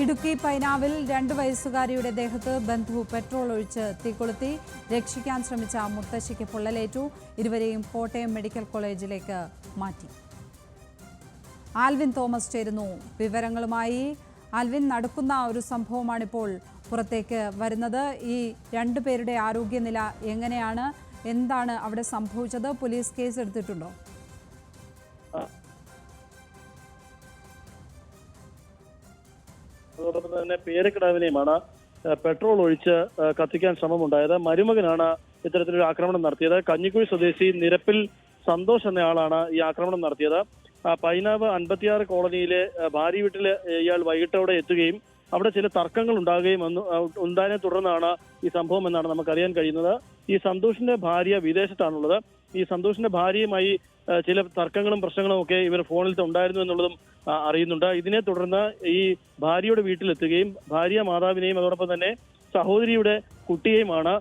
ഇടുക്കി പൈനാവിൽ രണ്ട് വയസ്സുകാരിയുടെ ദേഹത്ത് ബന്ധു പെട്രോൾ ഒഴിച്ച് തീകൊളുത്തി രക്ഷിക്കാൻ ശ്രമിച്ച മുത്തശ്ശിക്ക് പൊള്ളലേറ്റു. ഇരുവരെയും കോട്ടയം മെഡിക്കൽ കോളേജിലേക്ക് മാറ്റി. ആൽവിൻ തോമസ് ചേരുന്നു. വിവരങ്ങളുമായി ആൽവിൻ നടക്കുന്ന ഒരു സംഭവമാണിപ്പോൾ പുറത്തേക്ക് വരുന്നത്. ഈ രണ്ടു പേരുടെ ആരോഗ്യനില എങ്ങനെയാണ്? എന്താണ് അവിടെ സംഭവിച്ചത്? പോലീസ് കേസ് എടുത്തിട്ടുണ്ടോ അതോടൊപ്പം തന്നെ പേരക്കിടാവിനെയുമാണ് പെട്രോൾ ഒഴിച്ച് കത്തിക്കാൻ ശ്രമമുണ്ടായത്. മരുമകനാണ് ഇത്തരത്തിലൊരു ആക്രമണം നടത്തിയത്. കഞ്ഞിക്കുഴി സ്വദേശി നിരപ്പിൽ സന്തോഷ് എന്നയാളാണ് ഈ ആക്രമണം നടത്തിയത്. പൈനാവ് അൻപത്തിയാറ് കോളനിയിലെ ഭാര്യ വീട്ടിൽ ഇയാൾ വൈകിട്ടോടെ എത്തുകയും അവിടെ ചില തർക്കങ്ങൾ ഉണ്ടാകുകയും ഉണ്ടായതിനെ തുടർന്നാണ് ഈ സംഭവം എന്നാണ് നമുക്കറിയാൻ കഴിയുന്നത്. ഈ സന്തോഷിന്റെ ഭാര്യ വിദേശത്താണുള്ളത്. ഈ സന്തോഷിന്റെ ഭാര്യയുമായി ചില തർക്കങ്ങളും പ്രശ്നങ്ങളും ഒക്കെ ഇവർ ഫോണിൽ ഉണ്ടായിരുന്നു എന്നുള്ളതും അറിയുന്നുണ്ട്. ഇതിനെ തുടർന്ന് ഈ ഭാര്യയുടെ വീട്ടിലെത്തുകയും ഭാര്യ മാതാവിനെയും അതോടൊപ്പം തന്നെ സഹോദരിയുടെ കുട്ടിയെയുമാണ്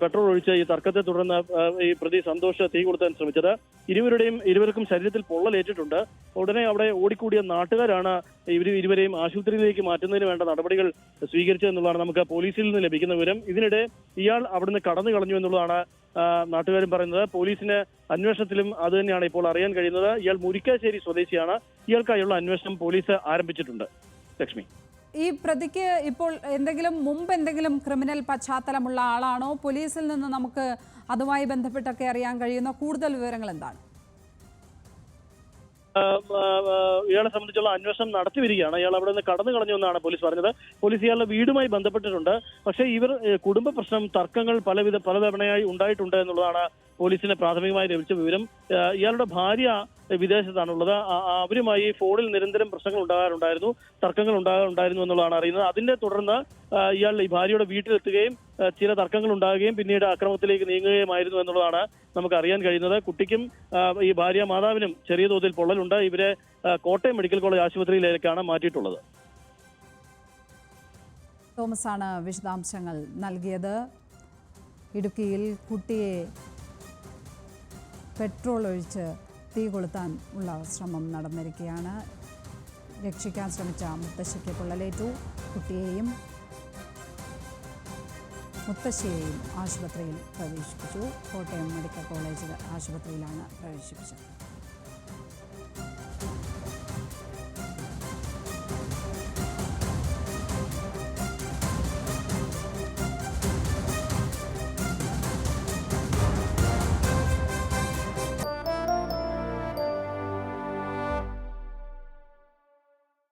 പെട്രോൾ ഒഴിച്ച് ഈ തർക്കത്തെ തുടർന്ന് ഈ പ്രതി സന്തോഷ് തീ കൊടുത്താൻ ശ്രമിച്ചത്. ഇരുവരുടെയും ഇരുവർക്കും ശരീരത്തിൽ പൊള്ളലേറ്റിട്ടുണ്ട്. ഉടനെ അവിടെ ഓടിക്കൂടിയ നാട്ടുകാരാണ് ഇവർ ഇരുവരെയും ആശുപത്രിയിലേക്ക് മാറ്റുന്നതിന് വേണ്ട നടപടികൾ സ്വീകരിച്ചതെന്നുള്ളതാണ് നമുക്ക് പോലീസിൽ നിന്ന് ലഭിക്കുന്ന വിവരം. ഇതിനിടെ ഇയാൾ അവിടുന്ന് കടന്നു കളഞ്ഞു എന്നുള്ളതാണ് നാട്ടുകാരും പറയുന്നത്. പോലീസിന് അന്വേഷണത്തിലും അത് തന്നെയാണ് ഇപ്പോൾ അറിയാൻ കഴിയുന്നത്. ഇയാൾ മുരിക്കാശ്ശേരി സ്വദേശിയാണ്. ഇയാൾക്കായുള്ള അന്വേഷണം പോലീസ് ആരംഭിച്ചിട്ടുണ്ട്. ലക്ഷ്മി. ഈ പ്രതിക്ക് ഇപ്പോൾ എന്തെങ്കിലും മുമ്പ് എന്തെങ്കിലും ക്രിമിനൽ പശ്ചാത്തലമുള്ള ആളാണോ? പോലീസിൽ നിന്ന് നമുക്ക് അതുമായി ബന്ധപ്പെട്ടൊക്കെ അറിയാൻ കഴിയുന്ന കൂടുതൽ വിവരങ്ങൾ എന്താണ്? ഇയാളെ സംബന്ധിച്ചുള്ള അന്വേഷണം നടത്തി വരികയാണ് ഇയാൾ അവിടെ നിന്ന് കടന്നു കളഞ്ഞു എന്നാണ് പോലീസ് പറഞ്ഞത്. പോലീസ് ഇയാളുടെ വീടുമായി ബന്ധപ്പെട്ടിട്ടുണ്ട്. പക്ഷേ ഇവർ കുടുംബ പ്രശ്നം തർക്കങ്ങൾ പലവിധ പലതവണയായി ഉണ്ടായിട്ടുണ്ട് എന്നുള്ളതാണ് പോലീസിന് പ്രാഥമികമായി ലഭിച്ച വിവരം. ഇയാളുടെ ഭാര്യ വിദേശത്താണുള്ളത്. അവരുമായി ഫോണിൽ നിരന്തരം പ്രശ്നങ്ങൾ ഉണ്ടാകാറുണ്ടായിരുന്നു തർക്കങ്ങൾ ഉണ്ടാകാറുണ്ടായിരുന്നു എന്നുള്ളതാണ് അറിയുന്നത്. അതിന്റെ തുടർന്ന് ഇയാൾ ഈ ഭാര്യയുടെ വീട്ടിലെത്തുകയും ചില തർക്കങ്ങൾ ഉണ്ടാകുകയും പിന്നീട് അക്രമത്തിലേക്ക് നീങ്ങുകയുമായിരുന്നു എന്നുള്ളതാണ് നമുക്ക് അറിയാൻ കഴിയുന്നത്. കുട്ടിക്കും ഈ ഭാര്യ മാതാവിനും ചെറിയ തോതിൽ പൊള്ളലുണ്ട്. ഇവരെ കോട്ടയം മെഡിക്കൽ കോളേജ് ആശുപത്രിയിലേക്കാണ് മാറ്റിയിട്ടുള്ളത്. തോമസ് ആണ് വിശദാംശങ്ങൾ നൽകിയത്. ഇടുക്കിയിൽ കുട്ടിയെ പെട്രോൾ ഒഴിച്ച് തീ കൊളുത്താൻ ഉള്ള ശ്രമം നടന്നിരിക്കുകയാണ്. രക്ഷിക്കാൻ ശ്രമിച്ച മുത്തശ്ശിക്ക് പൊള്ളലേറ്റു. കുട്ടിയെയും മുത്തശ്ശിയെയും ആശുപത്രിയിൽ പ്രവേശിപ്പിച്ചു. കോട്ടയം മെഡിക്കൽ കോളേജ് ആശുപത്രിയിലാണ് പ്രവേശിപ്പിച്ചത്.